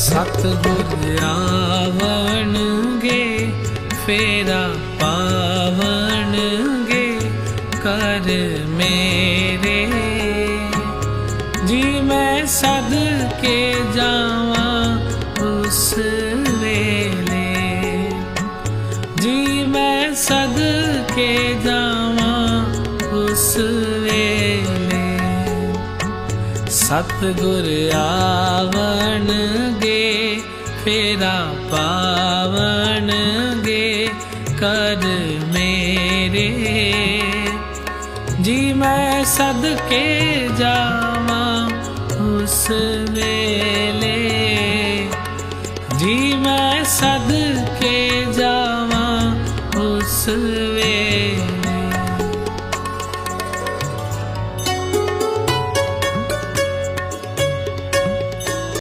ਸਤਿਗੁਰ ਆਵਣਗੇ ਫੇਰਾ ਪਾਵਣਗੇ, ਕਰ ਮੇਰੇ। ਜੀ ਮੈਂ ਸਦ ਕੇ ਜਾਵਾਂ ਉਸ ਵੇਲੇ। ਜੀ ਮੈਂ ਸਦ ਕੇ ਜਾਵਾਂ ਉਸ ਵੇਲੇ। ਸਤਿਗੁਰ ਆਵਣਗੇ ਫੇਰਾ ਪਾਵਣਗੇ ਕਰ ਮੇਰੇ। ਜੀ ਮੈਂ ਸਦਕੇ ਜਾਵਾਂ ਉਸ ਵੇਲੇ। ਜੀ ਮੈਂ ਸਦਕੇ ਜਾਵਾਂ ਉਸ ਵੇਲੇ।